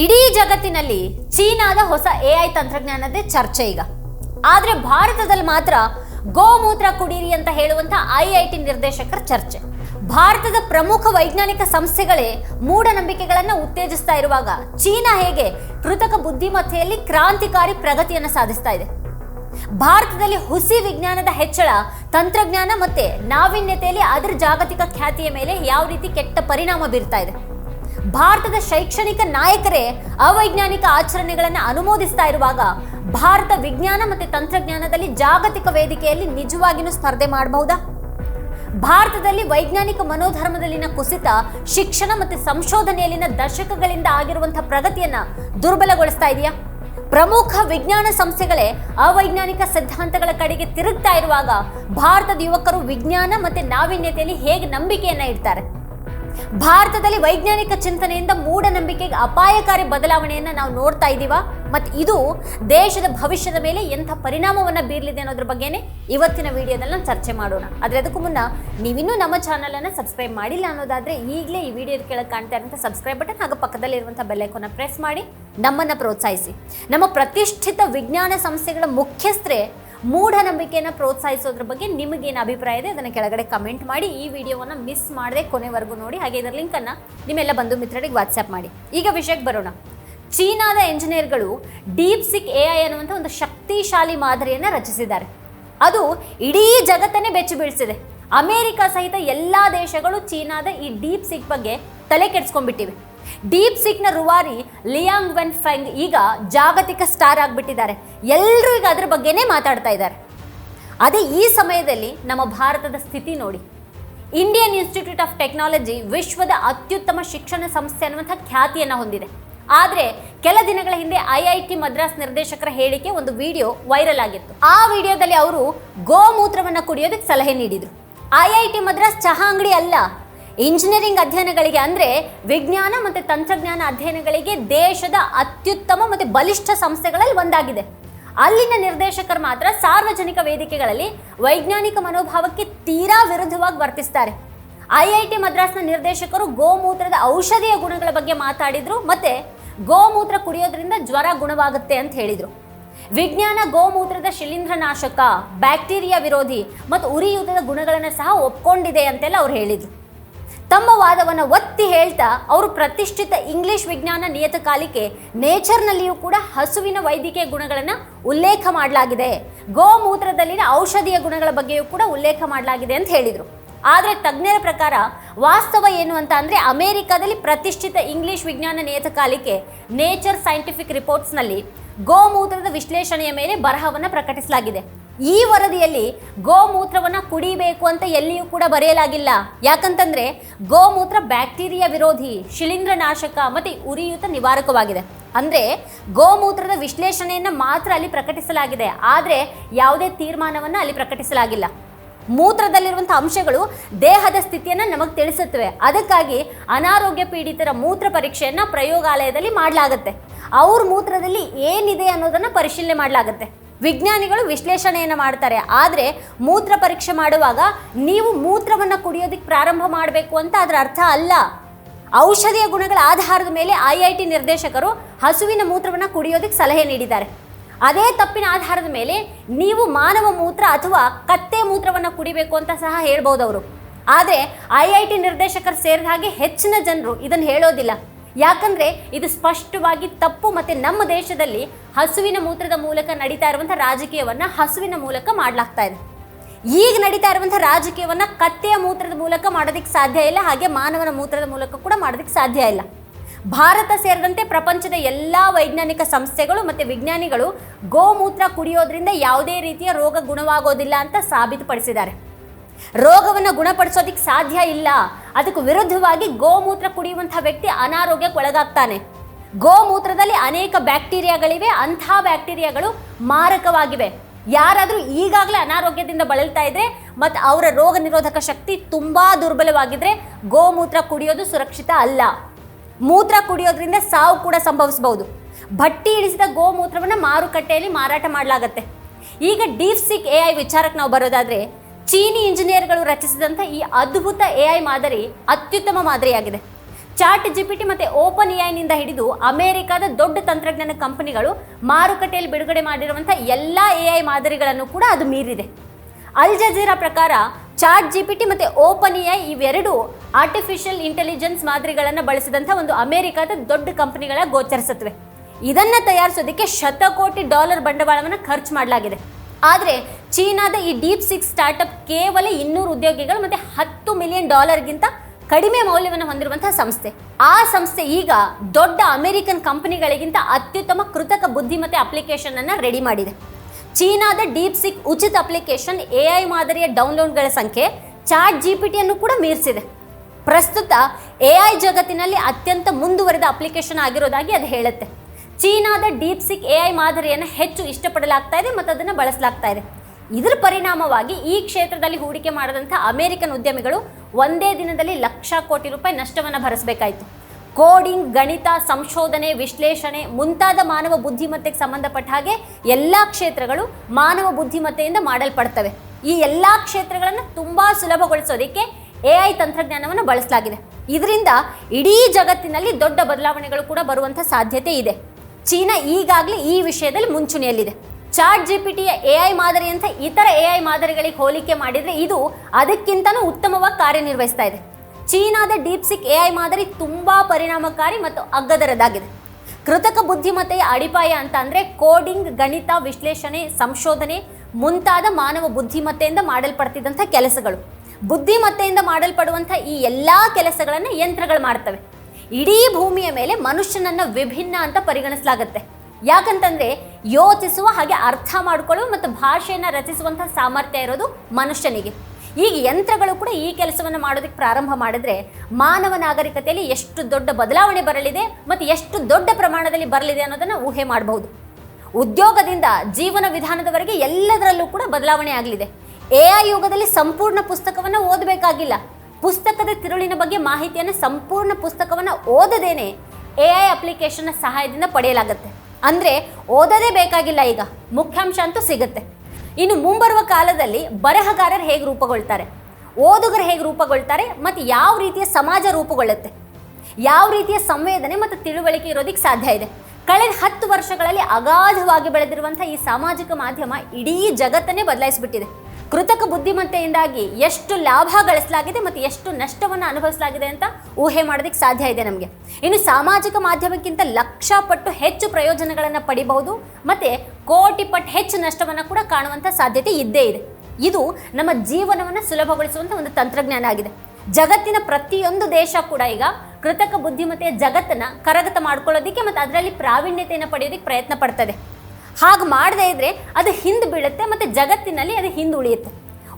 ಇಡೀ ಜಗತ್ತಿನಲ್ಲಿ ಚೀನಾದ ಹೊಸ ಎ ಐ ತಂತ್ರಜ್ಞಾನದೇ ಚರ್ಚೆ ಈಗ. ಆದ್ರೆ ಭಾರತದಲ್ಲಿ ಮಾತ್ರ ಗೋಮೂತ್ರ ಕುಡೀರಿ ಅಂತ ಹೇಳುವಂತ ಐ ಐ ಟಿ ನಿರ್ದೇಶಕರ ಚರ್ಚೆ. ಭಾರತದ ಪ್ರಮುಖ ವೈಜ್ಞಾನಿಕ ಸಂಸ್ಥೆಗಳೇ ಮೂಢನಂಬಿಕೆಗಳನ್ನು ಉತ್ತೇಜಿಸ್ತಾ ಇರುವಾಗ ಚೀನಾ ಹೇಗೆ ಕೃತಕ ಬುದ್ಧಿಮತ್ತೆಯಲ್ಲಿ ಕ್ರಾಂತಿಕಾರಿ ಪ್ರಗತಿಯನ್ನು ಸಾಧಿಸ್ತಾ ಇದೆ. ಭಾರತದಲ್ಲಿ ಹುಸಿ ವಿಜ್ಞಾನದ ಹೆಚ್ಚಳ, ತಂತ್ರಜ್ಞಾನ ಮತ್ತೆ ನಾವೀನ್ಯತೆಯಲ್ಲಿ ಅದರ ಜಾಗತಿಕ ಖ್ಯಾತಿಯ ಮೇಲೆ ಯಾವ ರೀತಿ ಕೆಟ್ಟ ಪರಿಣಾಮ ಬೀರ್ತಾ ಇದೆ. ಭಾರತದ ಶೈಕ್ಷಣಿಕ ನಾಯಕರೇ ಅವೈಜ್ಞಾನಿಕ ಆಚರಣೆಗಳನ್ನು ಅನುಮೋದಿಸ್ತಾ ಇರುವಾಗ ಭಾರತ ವಿಜ್ಞಾನ ಮತ್ತು ತಂತ್ರಜ್ಞಾನದಲ್ಲಿ ಜಾಗತಿಕ ವೇದಿಕೆಯಲ್ಲಿ ನಿಜವಾಗಿಯೂ ಸ್ಪರ್ಧೆ ಮಾಡಬಹುದಾ? ಭಾರತದಲ್ಲಿ ವೈಜ್ಞಾನಿಕ ಮನೋಧರ್ಮದಲ್ಲಿನ ಕುಸಿತ, ಶಿಕ್ಷಣ ಮತ್ತು ಸಂಶೋಧನೆಯಲ್ಲಿನ ದಶಕಗಳಿಂದ ಆಗಿರುವಂತಹ ಪ್ರಗತಿಯನ್ನ ದುರ್ಬಲಗೊಳಿಸ್ತಾ ಇದೆಯಾ? ಪ್ರಮುಖ ವಿಜ್ಞಾನ ಸಂಸ್ಥೆಗಳೇ ಅವೈಜ್ಞಾನಿಕ ಸಿದ್ಧಾಂತಗಳ ಕಡೆಗೆ ತಿರುಗ್ತಾ ಇರುವಾಗ ಭಾರತದ ಯುವಕರು ವಿಜ್ಞಾನ ಮತ್ತು ನಾವೀನ್ಯತೆಯಲ್ಲಿ ಹೇಗೆ ನಂಬಿಕೆಯನ್ನ ಇಡ್ತಾರೆ? ಭಾರತದಲ್ಲಿ ವೈಜ್ಞಾನಿಕ ಚಿಂತನೆಯಿಂದ ಮೂಢನಂಬಿಕೆಗೆ ಅಪಾಯಕಾರಿ ಬದಲಾವಣೆಯನ್ನು ನಾವು ನೋಡ್ತಾ ಇದ್ದೀವ. ಮತ್ತು ಇದು ದೇಶದ ಭವಿಷ್ಯದ ಮೇಲೆ ಎಂಥ ಪರಿಣಾಮವನ್ನು ಬೀರಲಿದೆ ಅನ್ನೋದ್ರ ಬಗ್ಗೆನೇ ಇವತ್ತಿನ ವಿಡಿಯೋದಲ್ಲಿ ನಾವು ಚರ್ಚೆ ಮಾಡೋಣ. ಆದರೆ ಅದಕ್ಕೂ ಮುನ್ನ ನೀವಿನ್ನೂ ನಮ್ಮ ಚಾನಲನ್ನು ಸಬ್ಸ್ಕ್ರೈಬ್ ಮಾಡಿಲ್ಲ ಅನ್ನೋದಾದರೆ ಈಗಲೇ ಈ ವಿಡಿಯೋ ಕೆಳಗೆ ಕಾಣ್ತಾ ಇರುವಂಥ ಸಬ್ಸ್ಕ್ರೈಬ್ ಬಟನ್ ಹಾಗೂ ಪಕ್ಕದಲ್ಲಿರುವಂಥ ಬೆಲ್ಲೈಕೋನ ಪ್ರೆಸ್ ಮಾಡಿ ನಮ್ಮನ್ನು ಪ್ರೋತ್ಸಾಹಿಸಿ. ನಮ್ಮ ಪ್ರತಿಷ್ಠಿತ ವಿಜ್ಞಾನ ಸಂಸ್ಥೆಗಳ ಮುಖ್ಯಸ್ಥರೇ ಮೂಢನಂಬಿಕೆಯನ್ನು ಪ್ರೋತ್ಸಾಹಿಸೋದ್ರ ಬಗ್ಗೆ ನಿಮಗೇನು ಅಭಿಪ್ರಾಯ ಇದೆ, ಅದನ್ನು ಕೆಳಗಡೆ ಕಮೆಂಟ್ ಮಾಡಿ. ಈ ವಿಡಿಯೋವನ್ನು ಮಿಸ್ ಮಾಡದೆ ಕೊನೆವರೆಗೂ ನೋಡಿ. ಹಾಗೆ ಇದರ ಲಿಂಕನ್ನು ನಿಮ್ಮೆಲ್ಲ ಬಂಧು ಮಿತ್ರರಿಗೆ ವಾಟ್ಸ್ಆ್ಯಪ್ ಮಾಡಿ. ಈಗ ವಿಷಯಕ್ಕೆ ಬರೋಣ. ಚೀನಾದ ಎಂಜಿನಿಯರ್ಗಳು ಡೀಪ್ ಸಿಕ್ ಎ ಐ ಅನ್ನುವಂಥ ಒಂದು ಶಕ್ತಿಶಾಲಿ ಮಾದರಿಯನ್ನು ರಚಿಸಿದ್ದಾರೆ. ಅದು ಇಡೀ ಜಗತ್ತನ್ನೇ ಬೆಚ್ಚಿ ಬೀಳಿಸಿದೆ. ಅಮೇರಿಕಾ ಸಹಿತ ಎಲ್ಲ ದೇಶಗಳು ಚೀನಾದ ಈ ಡೀಪ್ ಸಿಕ್ ಬಗ್ಗೆ ತಲೆ ಕೆಡಿಸ್ಕೊಂಡ್ಬಿಟ್ಟಿವೆ. ಡೀಪ್ ಸಿಕ್ನ ರುವಾರಿ ಲಿಯಾಂಗ್ ವೆನ್ ಫೆಂಗ್ ಈಗ ಜಾಗತಿಕ ಸ್ಟಾರ್ ಆಗಿಬಿಟ್ಟಿದ್ದಾರೆ. ಎಲ್ಲರೂ ಈಗ ಅದ್ರ ಬಗ್ಗೆನೇ ಮಾತಾಡ್ತಾ ಇದ್ದಾರೆ. ಅದೇ ಈ ಸಮಯದಲ್ಲಿ ನಮ್ಮ ಭಾರತದ ಸ್ಥಿತಿ ನೋಡಿ. ಇಂಡಿಯನ್ ಇನ್ಸ್ಟಿಟ್ಯೂಟ್ ಆಫ್ ಟೆಕ್ನಾಲಜಿ ವಿಶ್ವದ ಅತ್ಯುತ್ತಮ ಶಿಕ್ಷಣ ಸಂಸ್ಥೆ ಅನ್ನುವಂಥ ಖ್ಯಾತಿಯನ್ನು ಹೊಂದಿದೆ. ಆದರೆ ಕೆಲ ದಿನಗಳ ಹಿಂದೆ ಐ ಐ ಟಿ ಮದ್ರಾಸ್ ನಿರ್ದೇಶಕರ ಹೇಳಿಕೆ ಒಂದು ವಿಡಿಯೋ ವೈರಲ್ ಆಗಿತ್ತು. ಆ ವಿಡಿಯೋದಲ್ಲಿ ಅವರು ಗೋಮೂತ್ರವನ್ನು ಕುಡಿಯೋದಕ್ಕೆ ಸಲಹೆ ನೀಡಿದರು. ಐ ಐ ಟಿ ಮದ್ರಾಸ್ ಚಹಾ ಅಂಗಡಿ ಅಲ್ಲ ಇಂಜಿನಿಯರಿಂಗ್ ಅಧ್ಯಯನಗಳಿಗೆ ಅಂದರೆ ವಿಜ್ಞಾನ ಮತ್ತು ತಂತ್ರಜ್ಞಾನ ಅಧ್ಯಯನಗಳಿಗೆ ದೇಶದ ಅತ್ಯುತ್ತಮ ಮತ್ತು ಬಲಿಷ್ಠ ಸಂಸ್ಥೆಗಳಲ್ಲಿ ಒಂದಾಗಿದೆ. ಅಲ್ಲಿನ ನಿರ್ದೇಶಕರು ಮಾತ್ರ ಸಾರ್ವಜನಿಕ ವೇದಿಕೆಗಳಲ್ಲಿ ವೈಜ್ಞಾನಿಕ ಮನೋಭಾವಕ್ಕೆ ತೀರಾ ವಿರುದ್ಧವಾಗಿ ವರ್ತಿಸ್ತಾರೆ. ಐ ಐ ಟಿ ಮದ್ರಾಸ್ನ ನಿರ್ದೇಶಕರು ಗೋಮೂತ್ರದ ಔಷಧೀಯ ಗುಣಗಳ ಬಗ್ಗೆ ಮಾತಾಡಿದ್ರು ಮತ್ತೆ ಗೋಮೂತ್ರ ಕುಡಿಯೋದ್ರಿಂದ ಜ್ವರ ಗುಣವಾಗುತ್ತೆ ಅಂತ ಹೇಳಿದರು. ವಿಜ್ಞಾನ ಗೋಮೂತ್ರದ ಶಿಲೀಂಧ್ರನಾಶಕ, ಬ್ಯಾಕ್ಟೀರಿಯಾ ವಿರೋಧಿ ಮತ್ತು ಉರಿಯೂತದ ಗುಣಗಳನ್ನು ಸಹ ಒಪ್ಕೊಂಡಿದೆ ಅಂತೆಲ್ಲ ಅವ್ರು ಹೇಳಿದರು. ತಮ್ಮ ವಾದವನ್ನು ಒತ್ತಿ ಹೇಳ್ತಾ ಅವರು ಪ್ರತಿಷ್ಠಿತ ಇಂಗ್ಲಿಷ್ ವಿಜ್ಞಾನ ನಿಯತಕಾಲಿಕೆ ನೇಚರ್ನಲ್ಲಿಯೂ ಕೂಡ ಹಸುವಿನ ವೈದ್ಯಕೀಯ ಗುಣಗಳನ್ನು ಉಲ್ಲೇಖ ಮಾಡಲಾಗಿದೆ. ಗೋಮೂತ್ರದಲ್ಲಿನ ಔಷಧೀಯ ಗುಣಗಳ ಬಗ್ಗೆಯೂ ಕೂಡ ಉಲ್ಲೇಖ ಮಾಡಲಾಗಿದೆ ಅಂತ ಹೇಳಿದರು. ಆದರೆ ತಜ್ಞರ ಪ್ರಕಾರ ವಾಸ್ತವ ಏನು ಅಂತ ಅಂದರೆ ಅಮೇರಿಕಾದಲ್ಲಿ ಪ್ರತಿಷ್ಠಿತ ಇಂಗ್ಲಿಷ್ ವಿಜ್ಞಾನ ನಿಯತಕಾಲಿಕೆ ನೇಚರ್ ಸೈಂಟಿಫಿಕ್ ರಿಪೋರ್ಟ್ಸ್ನಲ್ಲಿ ಗೋಮೂತ್ರದ ವಿಶ್ಲೇಷಣೆಯ ಮೇಲೆ ಬರಹವನ್ನು ಪ್ರಕಟಿಸಲಾಗಿದೆ. ಈ ವರದಿಯಲ್ಲಿ ಗೋಮೂತ್ರವನ್ನು ಕುಡಿಬೇಕು ಅಂತ ಎಲ್ಲಿಯೂ ಕೂಡ ಬರೆಯಲಾಗಿಲ್ಲ. ಯಾಕಂತಂದ್ರೆ ಗೋಮೂತ್ರ ಬ್ಯಾಕ್ಟೀರಿಯಾ ವಿರೋಧಿ ಶಿಲೀಂಧ್ರ ನಾಶಕ ಮತ್ತು ಉರಿಯೂತ ನಿವಾರಕವಾಗಿದೆ. ಅಂದರೆ ಗೋಮೂತ್ರದ ವಿಶ್ಲೇಷಣೆಯನ್ನು ಮಾತ್ರ ಅಲ್ಲಿ ಪ್ರಕಟಿಸಲಾಗಿದೆ. ಆದರೆ ಯಾವುದೇ ತೀರ್ಮಾನವನ್ನು ಅಲ್ಲಿ ಪ್ರಕಟಿಸಲಾಗಿಲ್ಲ. ಮೂತ್ರದಲ್ಲಿರುವಂಥ ಅಂಶಗಳು ದೇಹದ ಸ್ಥಿತಿಯನ್ನು ನಮಗೆ ತಿಳಿಸುತ್ತವೆ. ಅದಕ್ಕಾಗಿ ಅನಾರೋಗ್ಯ ಪೀಡಿತರ ಮೂತ್ರ ಪರೀಕ್ಷೆಯನ್ನು ಪ್ರಯೋಗಾಲಯದಲ್ಲಿ ಮಾಡಲಾಗುತ್ತೆ. ಅವ್ರ ಮೂತ್ರದಲ್ಲಿ ಏನಿದೆ ಅನ್ನೋದನ್ನು ಪರಿಶೀಲನೆ ಮಾಡಲಾಗುತ್ತೆ. ವಿಜ್ಞಾನಿಗಳು ವಿಶ್ಲೇಷಣೆಯನ್ನು ಮಾಡ್ತಾರೆ. ಆದರೆ ಮೂತ್ರ ಪರೀಕ್ಷೆ ಮಾಡುವಾಗ ನೀವು ಮೂತ್ರವನ್ನು ಕುಡಿಯೋದಕ್ಕೆ ಪ್ರಾರಂಭ ಮಾಡಬೇಕು ಅಂತ ಅದರ ಅರ್ಥ ಅಲ್ಲ. ಔಷಧಿಯ ಗುಣಗಳ ಆಧಾರದ ಮೇಲೆ ಐ ಐ ಟಿ ನಿರ್ದೇಶಕರು ಹಸುವಿನ ಮೂತ್ರವನ್ನು ಕುಡಿಯೋದಕ್ಕೆ ಸಲಹೆ ನೀಡಿದ್ದಾರೆ. ಅದೇ ತಪ್ಪಿನ ಆಧಾರದ ಮೇಲೆ ನೀವು ಮಾನವ ಮೂತ್ರ ಅಥವಾ ಕತ್ತೆ ಮೂತ್ರವನ್ನು ಕುಡಿಬೇಕು ಅಂತ ಸಹ ಹೇಳ್ಬೋದು ಅವರು ಆದರೆ ಐ ಐ ಟಿ ನಿರ್ದೇಶಕರು ಸೇರಿದ ಹಾಗೆ ಹೆಚ್ಚಿನ ಜನರು ಇದನ್ನು ಹೇಳೋದಿಲ್ಲ. ಯಾಕಂದ್ರೆ ಇದು ಸ್ಪಷ್ಟವಾಗಿ ತಪ್ಪು ಮತ್ತೆ ನಮ್ಮ ದೇಶದಲ್ಲಿ ಹಸುವಿನ ಮೂತ್ರದ ಮೂಲಕ ನಡೀತಾ ಇರುವಂಥ ರಾಜಕೀಯವನ್ನ ಹಸುವಿನ ಮೂಲಕ ಮಾಡಲಾಗ್ತಾ ಇದೆ. ಈಗ ನಡೀತಾ ಇರುವಂಥ ರಾಜಕೀಯವನ್ನ ಕತ್ತೆಯ ಮೂತ್ರದ ಮೂಲಕ ಮಾಡೋದಕ್ಕೆ ಸಾಧ್ಯ ಇಲ್ಲ, ಹಾಗೆ ಮಾನವನ ಮೂತ್ರದ ಮೂಲಕ ಕೂಡ ಮಾಡೋದಕ್ಕೆ ಸಾಧ್ಯ ಇಲ್ಲ. ಭಾರತ ಸೇರಿದಂತೆ ಪ್ರಪಂಚದ ಎಲ್ಲ ವೈಜ್ಞಾನಿಕ ಸಂಸ್ಥೆಗಳು ಮತ್ತು ವಿಜ್ಞಾನಿಗಳು ಗೋಮೂತ್ರ ಕುಡಿಯೋದ್ರಿಂದ ಯಾವುದೇ ರೀತಿಯ ರೋಗ ಗುಣವಾಗೋದಿಲ್ಲ ಅಂತ ಸಾಬೀತುಪಡಿಸಿದ್ದಾರೆ. ರೋಗವನ್ನು ಗುಣಪಡಿಸೋದಕ್ಕೆ ಸಾಧ್ಯ ಇಲ್ಲ. ಅದಕ್ಕೆ ವಿರುದ್ಧವಾಗಿ ಗೋಮೂತ್ರ ಕುಡಿಯುವಂಥ ವ್ಯಕ್ತಿ ಅನಾರೋಗ್ಯಕ್ಕೆ ಒಳಗಾಗ್ತಾನೆ. ಗೋಮೂತ್ರದಲ್ಲಿ ಅನೇಕ ಬ್ಯಾಕ್ಟೀರಿಯಾಗಳಿವೆ, ಅಂಥ ಬ್ಯಾಕ್ಟೀರಿಯಾಗಳು ಮಾರಕವಾಗಿವೆ. ಯಾರಾದರೂ ಈಗಾಗಲೇ ಅನಾರೋಗ್ಯದಿಂದ ಬಳಲ್ತಾ ಇದ್ರೆ ಮತ್ತು ಅವರ ರೋಗ ನಿರೋಧಕ ಶಕ್ತಿ ತುಂಬ ದುರ್ಬಲವಾಗಿದ್ರೆ ಗೋಮೂತ್ರ ಕುಡಿಯೋದು ಸುರಕ್ಷಿತ ಅಲ್ಲ. ಮೂತ್ರ ಕುಡಿಯೋದ್ರಿಂದ ಸಾವು ಕೂಡ ಸಂಭವಿಸಬಹುದು. ಭಟ್ಟಿ ಇಳಿಸಿದ ಗೋಮೂತ್ರವನ್ನು ಮಾರುಕಟ್ಟೆಯಲ್ಲಿ ಮಾರಾಟ ಮಾಡಲಾಗತ್ತೆ. ಈಗ ಡೀಪ್ ಸಿಕ್ ಎ ಐ ವಿಚಾರಕ್ಕೆ ನಾವು ಬರೋದಾದ್ರೆ ಚೀನಿ ಇಂಜಿನಿಯರ್ಗಳು ರಚಿಸಿದಂಥ ಈ ಅದ್ಭುತ ಎ ಐ ಮಾದರಿ ಅತ್ಯುತ್ತಮ ಮಾದರಿಯಾಗಿದೆ. ಚಾಟ್ ಜಿಪಿಟಿ ಮತ್ತು ಓಪನ್ನಿಂದ ಹಿಡಿದು ಅಮೆರಿಕದ ದೊಡ್ಡ ತಂತ್ರಜ್ಞಾನ ಕಂಪನಿಗಳು ಮಾರುಕಟ್ಟೆಯಲ್ಲಿ ಬಿಡುಗಡೆ ಮಾಡಿರುವಂಥ ಎಲ್ಲ ಎ ಐ ಮಾದರಿಗಳನ್ನು ಕೂಡ ಅದು ಮೀರಿದೆ. ಅಲ್ ಜಜೀರಾ ಪ್ರಕಾರ ಚಾಟ್ ಜಿಪಿಟಿ ಮತ್ತು ಓಪನ್ ಎ ಇವೆರಡು ಆರ್ಟಿಫಿಷಿಯಲ್ ಇಂಟೆಲಿಜೆನ್ಸ್ ಮಾದರಿಗಳನ್ನು ಬಳಸಿದಂಥ ಒಂದು ಅಮೆರಿಕದ ದೊಡ್ಡ ಕಂಪನಿಗಳ ಗೋಚರಿಸುತ್ತವೆ ಇದನ್ನು ತಯಾರಿಸೋದಕ್ಕೆ ಶತಕೋಟಿ ಡಾಲರ್ ಬಂಡವಾಳವನ್ನು ಖರ್ಚು ಮಾಡಲಾಗಿದೆ. ಆದರೆ ಚೀನಾದ ಈ ಡೀಪ್ ಸಿಕ್ಸ್ ಸ್ಟಾರ್ಟ್ಅಪ್ ಕೇವಲ ಇನ್ನೂರು ಉದ್ಯೋಗಿಗಳು ಮತ್ತೆ ಹತ್ತು ಮಿಲಿಯನ್ ಡಾಲರ್ಗಿಂತ ಕಡಿಮೆ ಮೌಲ್ಯವನ್ನು ಹೊಂದಿರುವಂತಹ ಸಂಸ್ಥೆ. ಆ ಸಂಸ್ಥೆ ಈಗ ದೊಡ್ಡ ಅಮೆರಿಕನ್ ಕಂಪನಿಗಳಿಗಿಂತ ಅತ್ಯುತ್ತಮ ಕೃತಕ ಬುದ್ಧಿಮತ್ತೆ ಅಪ್ಲಿಕೇಶನ್ ಅನ್ನ ರೆಡಿ ಮಾಡಿದೆ. ಚೀನಾದ ಡೀಪ್ ಸಿಕ್ ಉಚಿತ ಅಪ್ಲಿಕೇಶನ್ ಎ ಐ ಮಾದರಿಯ ಡೌನ್ಲೋಡ್ಗಳ ಸಂಖ್ಯೆ ಚಾಟ್ ಜಿ ಪಿ ಟಿಯನ್ನು ಕೂಡ ಮೀರಿಸಿದೆ. ಪ್ರಸ್ತುತ ಎ ಐ ಜಗತ್ತಿನಲ್ಲಿ ಅತ್ಯಂತ ಮುಂದುವರೆದ ಅಪ್ಲಿಕೇಶನ್ ಆಗಿರೋದಾಗಿ ಅದು ಹೇಳುತ್ತೆ. ಚೀನಾದ ಡೀಪ್ ಸಿಕ್ ಎ ಐ ಮಾದರಿಯನ್ನು ಹೆಚ್ಚು ಇಷ್ಟಪಡಲಾಗ್ತಾ ಇದೆ ಮತ್ತು ಅದನ್ನು ಬಳಸಲಾಗ್ತಾ ಇದೆ. ಇದರ ಪರಿಣಾಮವಾಗಿ ಈ ಕ್ಷೇತ್ರದಲ್ಲಿ ಹೂಡಿಕೆ ಮಾಡಿದಂಥ ಅಮೆರಿಕನ್ ಉದ್ಯಮಿಗಳು ಒಂದೇ ದಿನದಲ್ಲಿ ಲಕ್ಷ ಕೋಟಿ ರೂಪಾಯಿ ನಷ್ಟವನ್ನು ಭರಿಸಬೇಕಾಯಿತು. ಕೋಡಿಂಗ್, ಗಣಿತ, ಸಂಶೋಧನೆ, ವಿಶ್ಲೇಷಣೆ ಮುಂತಾದ ಮಾನವ ಬುದ್ಧಿಮತ್ತೆಗೆ ಸಂಬಂಧಪಟ್ಟ ಹಾಗೆ ಎಲ್ಲ ಕ್ಷೇತ್ರಗಳು ಮಾನವ ಬುದ್ಧಿಮತ್ತೆಯಿಂದ ಮಾಡಲ್ಪಡ್ತವೆ. ಈ ಎಲ್ಲ ಕ್ಷೇತ್ರಗಳನ್ನು ತುಂಬ ಸುಲಭಗೊಳಿಸೋದಕ್ಕೆ ಎ ಐ ತಂತ್ರಜ್ಞಾನವನ್ನು ಬಳಸಲಾಗಿದೆ. ಇದರಿಂದ ಇಡೀ ಜಗತ್ತಿನಲ್ಲಿ ದೊಡ್ಡ ಬದಲಾವಣೆಗಳು ಕೂಡ ಬರುವಂಥ ಸಾಧ್ಯತೆ ಇದೆ. ಚೀನಾ ಈಗಾಗಲೇ ಈ ವಿಷಯದಲ್ಲಿ ಮುಂಚೂಣಿಯಲ್ಲಿದೆ. ಚಾಟ್ ಜಿ ಪಿ ಟಿಯ ಎ ಐ ಮಾದರಿಯಂಥ ಇತರ ಎ ಐ ಮಾದರಿಗಳಿಗೆ ಹೋಲಿಕೆ ಮಾಡಿದರೆ ಇದು ಅದಕ್ಕಿಂತನೂ ಉತ್ತಮವಾಗಿ ಕಾರ್ಯನಿರ್ವಹಿಸ್ತಾ ಇದೆ. ಚೀನಾದ ಡೀಪ್ಸಿಕ್ ಎ ಐ ಮಾದರಿ ತುಂಬ ಪರಿಣಾಮಕಾರಿ ಮತ್ತು ಅಗ್ಗದರದಾಗಿದೆ ಕೃತಕ ಬುದ್ಧಿಮತ್ತೆಯ ಅಡಿಪಾಯ ಅಂತ ಅಂದರೆ ಕೋಡಿಂಗ್, ಗಣಿತ, ವಿಶ್ಲೇಷಣೆ, ಸಂಶೋಧನೆ ಮುಂತಾದ ಮಾನವ ಬುದ್ಧಿಮತ್ತೆಯಿಂದ ಮಾಡಲ್ಪಡ್ತಿದ್ದಂಥ ಕೆಲಸಗಳು. ಬುದ್ಧಿಮತ್ತೆಯಿಂದ ಮಾಡಲ್ಪಡುವಂಥ ಈ ಎಲ್ಲ ಕೆಲಸಗಳನ್ನು ಯಂತ್ರಗಳು ಮಾಡ್ತವೆ. ಇಡೀ ಭೂಮಿಯ ಮೇಲೆ ಮನುಷ್ಯನನ್ನು ವಿಭಿನ್ನ ಅಂತ ಪರಿಗಣಿಸಲಾಗುತ್ತೆ. ಯಾಕಂತಂದ್ರೆ ಯೋಚಿಸುವ ಹಾಗೆ ಅರ್ಥ ಮಾಡಿಕೊಳ್ಳುವ ಮತ್ತು ಭಾಷೆಯನ್ನು ರಚಿಸುವಂಥ ಸಾಮರ್ಥ್ಯ ಇರೋದು ಮನುಷ್ಯನಿಗೆ. ಈಗ ಯಂತ್ರಗಳು ಕೂಡ ಈ ಕೆಲಸವನ್ನು ಮಾಡೋದಕ್ಕೆ ಪ್ರಾರಂಭ ಮಾಡಿದ್ರೆ ಮಾನವ ನಾಗರಿಕತೆಯಲ್ಲಿ ಎಷ್ಟು ದೊಡ್ಡ ಬದಲಾವಣೆ ಬರಲಿದೆ ಮತ್ತು ಎಷ್ಟು ದೊಡ್ಡ ಪ್ರಮಾಣದಲ್ಲಿ ಬರಲಿದೆ ಅನ್ನೋದನ್ನು ಊಹೆ ಮಾಡಬಹುದು. ಉದ್ಯೋಗದಿಂದ ಜೀವನ ವಿಧಾನದವರೆಗೆ ಎಲ್ಲದರಲ್ಲೂ ಕೂಡ ಬದಲಾವಣೆ ಆಗಲಿದೆ. ಎ ಐ ಯುಗದಲ್ಲಿ ಸಂಪೂರ್ಣ ಪುಸ್ತಕವನ್ನು ಓದಬೇಕಾಗಿಲ್ಲ. ಪುಸ್ತಕದ ತಿರುಳಿನ ಬಗ್ಗೆ ಮಾಹಿತಿಯನ್ನು ಸಂಪೂರ್ಣ ಪುಸ್ತಕವನ್ನು ಓದದೇನೆ ಎ ಐ ಅಪ್ಲಿಕೇಶನ್ನ ಸಹಾಯದಿಂದ ಪಡೆಯಲಾಗುತ್ತೆ. ಅಂದರೆ ಓದೋದೇ ಬೇಕಾಗಿಲ್ಲ ಈಗ. ಮುಖ್ಯಾಂಶ ಅಂತೂ ಸಿಗುತ್ತೆ. ಇನ್ನು ಮುಂಬರುವ ಕಾಲದಲ್ಲಿ ಬರಹಗಾರರು ಹೇಗೆ ರೂಪುಗೊಳ್ತಾರೆ? ಓದುಗರು ಹೇಗೆ ರೂಪುಗೊಳ್ತಾರೆ? ಮತ್ತು ಯಾವ ರೀತಿಯ ಸಮಾಜ ರೂಪುಗೊಳ್ಳುತ್ತೆ? ಯಾವ ರೀತಿಯ ಸಂವೇದನೆ ಮತ್ತು ತಿಳುವಳಿಕೆ ಇರೋದಕ್ಕೆ ಸಾಧ್ಯ ಇದೆ? ಕಳೆದ ಹತ್ತು ವರ್ಷಗಳಲ್ಲಿ ಅಗಾಧವಾಗಿ ಬೆಳೆದಿರುವಂಥ ಈ ಸಾಮಾಜಿಕ ಮಾಧ್ಯಮ ಇಡೀ ಜಗತ್ತನ್ನೇ ಬದಲಾಯಿಸಿಬಿಟ್ಟಿದೆ. ಕೃತಕ ಬುದ್ಧಿಮತ್ತೆಯಿಂದಾಗಿ ಎಷ್ಟು ಲಾಭ ಗಳಿಸಲಾಗಿದೆ ಮತ್ತು ಎಷ್ಟು ನಷ್ಟವನ್ನು ಅನುಭವಿಸಲಾಗಿದೆ ಅಂತ ಊಹೆ ಮಾಡೋದಕ್ಕೆ ಸಾಧ್ಯ ಇದೆ ನಮಗೆ. ಇನ್ನು ಸಾಮಾಜಿಕ ಮಾಧ್ಯಮಕ್ಕಿಂತ ಲಕ್ಷ ಪಟ್ಟು ಹೆಚ್ಚು ಪ್ರಯೋಜನಗಳನ್ನು ಪಡಿಬಹುದು ಮತ್ತು ಕೋಟಿ ಪಟ್ಟು ಹೆಚ್ಚು ನಷ್ಟವನ್ನು ಕೂಡ ಕಾಣುವಂಥ ಸಾಧ್ಯತೆ ಇದ್ದೇ ಇದೆ. ಇದು ನಮ್ಮ ಜೀವನವನ್ನು ಸುಲಭಗೊಳಿಸುವಂಥ ಒಂದು ತಂತ್ರಜ್ಞಾನ ಆಗಿದೆ. ಜಗತ್ತಿನ ಪ್ರತಿಯೊಂದು ದೇಶ ಕೂಡ ಈಗ ಕೃತಕ ಬುದ್ಧಿಮತ್ತೆಯ ಜಗತ್ತನ್ನು ಕರಗತ ಮಾಡ್ಕೊಳ್ಳೋದಕ್ಕೆ ಮತ್ತು ಅದರಲ್ಲಿ ಪ್ರಾವೀಣ್ಯತೆಯನ್ನು ಪಡೆಯೋದಕ್ಕೆ ಪ್ರಯತ್ನ ಪಡ್ತದೆ. ಹಾಗೆ ಮಾಡದೇ ಇದ್ದರೆ ಅದು ಹಿಂದೆ ಬೀಳುತ್ತೆ ಮತ್ತು ಜಗತ್ತಿನಲ್ಲಿ ಅದು ಹಿಂದುಳಿಯುತ್ತೆ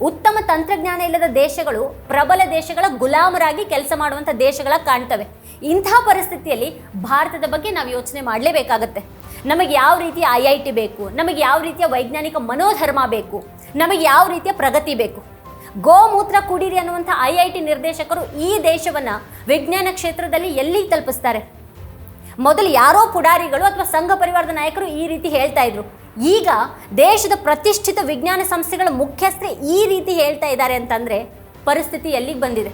ಉತ್ತಮ ತಂತ್ರಜ್ಞಾನ ಇಲ್ಲದ ದೇಶಗಳು ಪ್ರಬಲ ದೇಶಗಳ ಗುಲಾಮರಾಗಿ ಕೆಲಸ ಮಾಡುವಂಥ ದೇಶಗಳ ಕಾಣ್ತವೆ. ಇಂಥ ಪರಿಸ್ಥಿತಿಯಲ್ಲಿ ಭಾರತದ ಬಗ್ಗೆ ನಾವು ಯೋಚನೆ ಮಾಡಲೇಬೇಕಾಗತ್ತೆ. ನಮಗೆ ಯಾವ ರೀತಿಯ ಐ ಐ ಟಿ ಬೇಕು, ನಮಗೆ ಯಾವ ರೀತಿಯ ವೈಜ್ಞಾನಿಕ ಮನೋಧರ್ಮ ಬೇಕು, ನಮಗೆ ಯಾವ ರೀತಿಯ ಪ್ರಗತಿ ಬೇಕು? ಗೋಮೂತ್ರ ಕುಡೀರಿ ಅನ್ನುವಂಥ ಐ ಐ ಟಿ ನಿರ್ದೇಶಕರು ಈ ದೇಶವನ್ನು ವಿಜ್ಞಾನ ಕ್ಷೇತ್ರದಲ್ಲಿ ಎಲ್ಲಿ ತಲುಪಿಸ್ತಾರೆ? ಮೊದಲು ಯಾರೋ ಪುಡಾರಿಗಳು ಅಥವಾ ಸಂಘ ಪರಿವಾರದ ನಾಯಕರು ಈ ರೀತಿ ಹೇಳ್ತಾ ಇದ್ರು. ಈಗ ದೇಶದ ಪ್ರತಿಷ್ಠಿತ ವಿಜ್ಞಾನ ಸಂಸ್ಥೆಗಳ ಮುಖ್ಯಸ್ಥರೇ ಈ ರೀತಿ ಹೇಳ್ತಾ ಇದ್ದಾರೆ ಅಂತಂದ್ರೆ ಪರಿಸ್ಥಿತಿ ಎಲ್ಲಿಗೆ ಬಂದಿದೆ?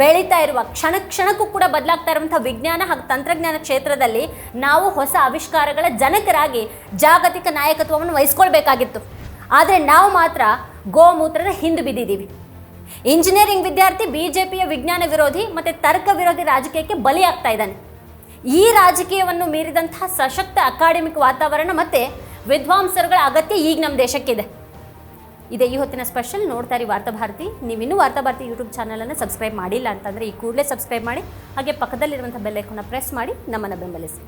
ಬೆಳೀತಾ ಇರುವ ಕ್ಷಣ ಕ್ಷಣಕ್ಕೂ ಕೂಡ ಬದಲಾಗ್ತಾ ಇರುವಂಥ ವಿಜ್ಞಾನ ಹಾಗೂ ತಂತ್ರಜ್ಞಾನ ಕ್ಷೇತ್ರದಲ್ಲಿ ನಾವು ಹೊಸ ಆವಿಷ್ಕಾರಗಳ ಜನಕರಾಗಿ ಜಾಗತಿಕ ನಾಯಕತ್ವವನ್ನು ವಹಿಸ್ಕೊಳ್ಬೇಕಾಗಿತ್ತು. ಆದರೆ ನಾವು ಮಾತ್ರ ಗೋಮೂತ್ರದ ಹಿಂದೆ ಬಿದ್ದಿದ್ದೀವಿ. ಇಂಜಿನಿಯರಿಂಗ್ ವಿದ್ಯಾರ್ಥಿ ಬಿ ಜೆ ಪಿಯ ವಿಜ್ಞಾನ ವಿರೋಧಿ ಮತ್ತು ತರ್ಕ ವಿರೋಧಿ ರಾಜಕೀಯಕ್ಕೆ ಬಲಿಯಾಗ್ತಾ ಇದ್ದಾನೆ. ಈ ರಾಜಕೀಯವನ್ನು ಮೀರಿದಂತಹ ಸಶಕ್ತ ಅಕಾಡೆಮಿಕ್ ವಾತಾವರಣ ಮತ್ತು ವಿದ್ವಾಂಸರುಗಳ ಅಗತ್ಯ ಈಗ ನಮ್ಮ ದೇಶಕ್ಕಿದೆ. ಇದೇ ಈ ಹೊತ್ತಿನ ಸ್ಪೆಷಲ್ ನೋಡ್ತಾ ಇರಿ ವಾರ್ತಾಭಾರತಿ ನೀವಿನ್ನೂ ವಾರ್ತಾಭಾರತಿ ಯೂಟ್ಯೂಬ್ ಚಾನಲನ್ನು ಸಬ್ಸ್ಕ್ರೈಬ್ ಮಾಡಿಲ್ಲ ಅಂತಂದರೆ ಈ ಕೂಡಲೇ ಸಬ್ಸ್ಕ್ರೈಬ್ ಮಾಡಿ. ಹಾಗೆ ಪಕ್ಕದಲ್ಲಿರುವಂಥ ಬೆಲ್ಲೈಕನ್ನ ಪ್ರೆಸ್ ಮಾಡಿ. ನಮ್ಮನ್ನು ಬೆಂಬಲಿಸಿ.